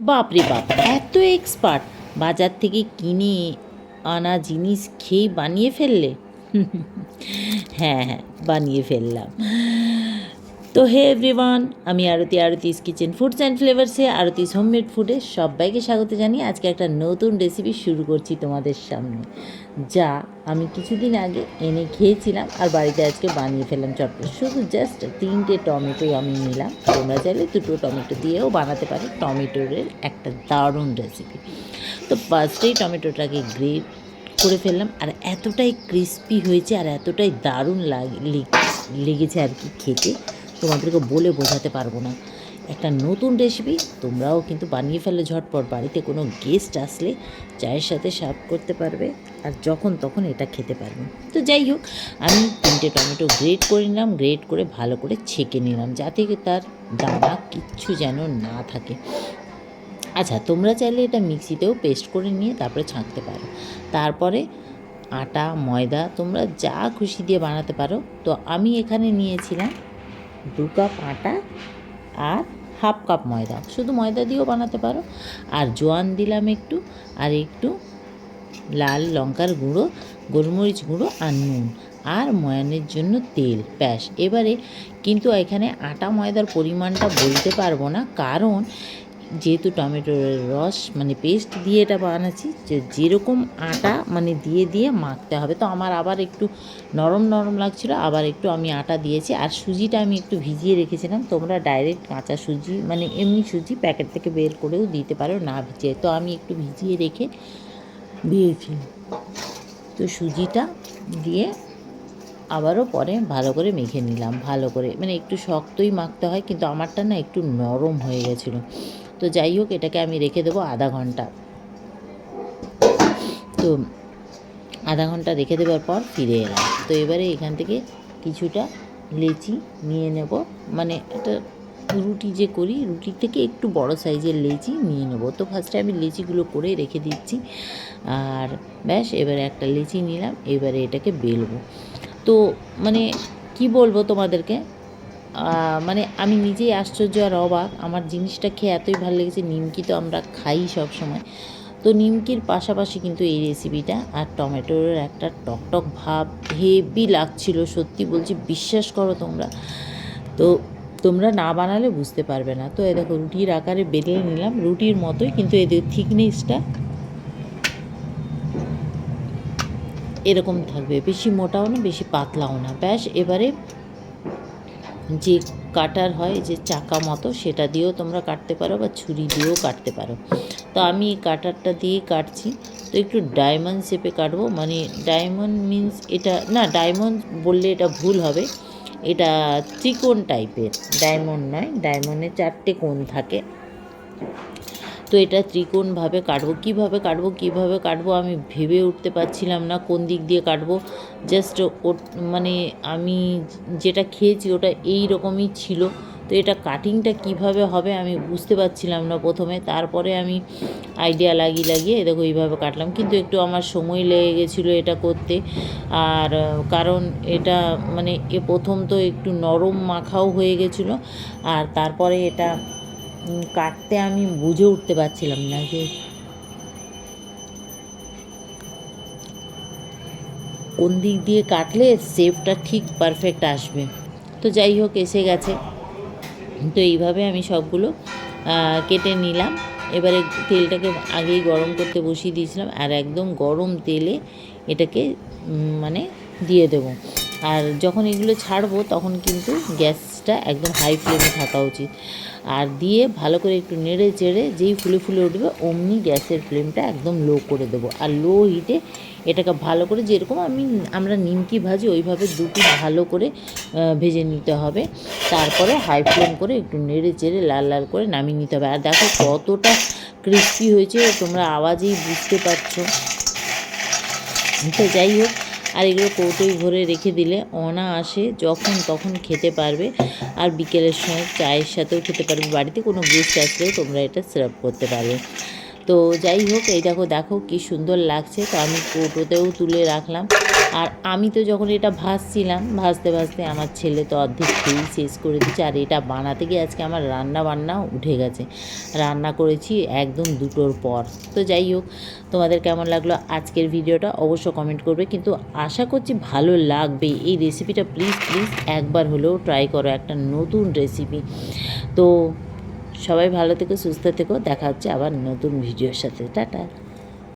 বাপরে বাপ, এত এক্সপার্ট বাজার থেকে কিনে আনা জিনিস খেয়ে বানিয়ে ফেললে? হ্যাঁ হ্যাঁ বানিয়ে ফেললাম। তো হে এভরিওয়ান, আমি Arati, Arati's kitchen foods and ফ্লেভার্সে Arati's homemade ফুডে সবাইকে স্বাগত জানিয়ে আজকে একটা নতুন রেসিপি শুরু করছি তোমাদের সামনে, যা আমি কিছুদিন আগে এনে খেয়েছিলাম আর বাড়িতে আজকে বানিয়ে ফেললাম চটপট। শুধু জাস্ট তিনটে টমেটো আমি নিলাম। তোমরা চাইলে দুটো টমেটো দিয়েও বানাতে পারো। টমেটোরের একটা দারুণ রেসিপি তো ফার্স্টেই টমেটোটাকে গ্রেট করে ফেললাম আর এতটাই ক্রিস্পি হয়েছে আর এতটাই দারুণ লেগ- লেগেছে আর কি খেতে। তোমাদেরকে বলে বোঝাতে পারব না। একটা নতুন রেসিপি তোমরাও কিন্তু বানিয়ে ফেলে ঝটপট। বাড়িতে কোনো গেস্ট আসলে চায়ের সাথে সার্ভ করতে পারবে আর যখন তখন এটা খেতে পারবে। তো যাই হোক, আমি তিনটে টমেটো গ্রেট করে নিলাম গ্রেট করে ভালো করে ছেঁকে নিলাম যাতে তার দানা কিচ্ছু যেন না থাকে। আচ্ছা তোমরা চাইলে এটা মিক্সিতেও পেস্ট করে নিয়ে তারপরে ছাঁকতে পারো। তারপরে আটা, ময়দা, তোমরা যা খুশি দিয়ে বানাতে পারো। তো আমি এখানে নিয়েছিলাম দু কাপ আটা আর হাফ কাপ ময়দা। শুধু ময়দা দিয়েও বানাতে পারো। আর জোয়ান দিলাম একটু, আর একটু লাল লঙ্কার গুঁড়ো, গোলমরিচ গুঁড়ো আর নুন। আর ময়ানের জন্য তেল। ব্যাস, এবারে কিন্তু এখানে আটা ময়দার পরিমাণটা বলতে পারব না। কারণ যেহেতু টমেটোর রস মানে পেস্ট দিয়ে এটা বানাচ্ছি, যে যেরকম আটা মানে দিয়ে দিয়ে মাখতে হবে। তো আমার আবার একটু নরম নরম লাগছিল, আবার একটু আমি আটা দিয়েছি। আর সুজিটা আমি একটু ভিজিয়ে রেখেছিলাম। তোমরা ডাইরেক্ট কাঁচা সুজি মানে এমনি সুজি প্যাকেট থেকে বের করেও দিতে পারো, না ভিজিয়ে। তো আমি একটু ভিজিয়ে রেখে দিয়েছি। তো সুজিটা দিয়ে আবারও পরে ভালো করে মেখে নিলাম। ভালো করে মানে একটু শক্তই মাখতে হয়, কিন্তু আমারটা না একটু নরম হয়ে গেছিল। তো যাই হোক, এটাকে আমি রেখে দেবো আধা ঘণ্টা। তো আধা ঘণ্টা রেখে দেওয়ার পর ফিরে এলাম। তো এবারে এখান থেকে কিছুটা লেচি নিয়ে নেব। মানে একটা রুটি যে করি, রুটির থেকে একটু বড় সাইজের লেচি নিয়ে নেব। তো ফার্স্টে আমি লেচিগুলো করে রেখে দিচ্ছি। আর ব্যাস, এবারে একটা লেচি নিলাম। এবারে এটাকে বেলবো। তো মানে কি বলব তোমাদেরকে? মানে আমি নিজেই আশ্চর্য আর অবাক। আমার জিনিসটা খেয়ে এতই ভালো লেগেছে, নিমকি তো আমরা খাই সব সময় তো নিমকির পাশাপাশি কিন্তু এই রেসিপিটা আর টমেটোর একটা টকটক ভাব হেভি লাগছিল, সত্যি বলছি, বিশ্বাস করো তোমরা। তো তোমরা না বানালে বুঝতে পারবে না। তো এ দেখো, রুটির আকারে বেলে নিলাম। রুটির মতোই কিন্তু এদের থিকনেসটা এরকম থাকবে। বেশি মোটাও না, বেশি পাতলাও না। ব্যাস, এবারে যে কাটার হয়, যে চাকা মতো, সেটা দিয়েও তোমরা কাটতে পারো বা ছুরি দিয়েও কাটতে পারো। তো আমি এই কাটারটা দিয়েই কাটছি। তো একটু ডায়মন্ড শেপে কাটবো। মানে ডায়মন্ড মিন্স এটা, না ডায়মন্ড বললে এটা ভুল হবে। এটা ত্রিকোণ টাইপের ডায়মন্ড নয় ডায়মন্ডে চারটে কোণ থাকে। তো এটা ত্রিকোণভাবে কাটবো। কীভাবে কাটবো কীভাবে কাটবো আমি ভেবে উঠতে পারছিলাম না, কোন দিক দিয়ে কাটবো। জাস্ট ও মানে আমি যেটা খেয়েছি ওটা এই রকমই ছিল। তো এটা কাটিংটা কীভাবে হবে আমি বুঝতে পারছিলাম না প্রথমে। তারপরে আমি আইডিয়া লাগিয়ে লাগিয়ে দেখো এইভাবে কাটলাম। কিন্তু একটু আমার সময় লেগে গেছিল এটা করতে। আর, কারণ এটা মানে এ প্রথম তো একটু নরম মাখাও হয়ে গেছিল। আর তারপরে এটা কাটতে আমি বুঝে উঠতে পারছিলাম না যে কোন দিক দিয়ে কাটলে শেপটা ঠিক পারফেক্ট আসবে। তো যাই হোক, এসে গেছে। তো এইভাবে আমি সবগুলো কেটে নিলাম। এবারে তেলটাকে আগেই গরম করতে বসিয়ে দিয়েছিলাম আর একদম গরম তেলে এটাকে মানে দিয়ে দেবো। আর যখন এগুলো ছাড়বো, তখন কিন্তু গ্যাসটা একদম হাই ফ্লেমে থাকা উচিত। আর দিয়ে ভালো করে একটু নেড়ে চেড়ে যেই ফুলে ফুলে উঠবে, অমনি গ্যাসের ফ্লেমটা একদম লো করে দেবো। আর লো হিটে এটাকে ভালো করে যেরকম আমি, আমরা নিমকি ভাজি ওইভাবে দুটো ভালো করে ভেজে নিতে হবে। তারপরে হাই ফ্লেম করে একটু নেড়ে চেড়ে লাল লাল করে নামিয়ে নিতে হবে। আর দেখো কতটা ক্রিস্পি হয়েছে, তোমরা আওয়াজেই বুঝতে পারছ। তো যাই হোক আর এগুলো কৌটোই ভরে রেখে দিলে অনা আসে যখন তখন খেতে পারবে। আর বিকেলের সময় চায়ের সাথেও খেতে পারবে। বাড়িতে কোনো গেস্ট আসলেও তোমরা এটা সার্ভ করতে পারবে। তো যাই হোক, এই দেখো দেখো কি সুন্দর লাগছে। তো আমি কৌটোতেও তুলে রাখলাম। আর আমি তো যখন এটা ভাজছিলাম, ভাজতে ভাজতে আমার ছেলে তো অর্ধেক খেয়েই শেষ করে দিচ্ছে। আর এটা বানাতে গিয়ে আজকে আমার রান্না বান্না উঠে গেছে। রান্না করেছি একদম দুটোর পর। তো যাই হোক, তোমাদের কেমন লাগল আজকের ভিডিওটা অবশ্য কমেন্ট করবে। কিন্তু আশা করছি ভালো লাগবে। এই রেসিপিটা প্লিজ প্লিজ একবার হলেও ট্রাই করো একটা নতুন রেসিপি তো সবাই ভালো থেকো, সুস্থ থেকো। দেখা হচ্ছে আবার নতুন ভিডিওর সাথে। টাটা।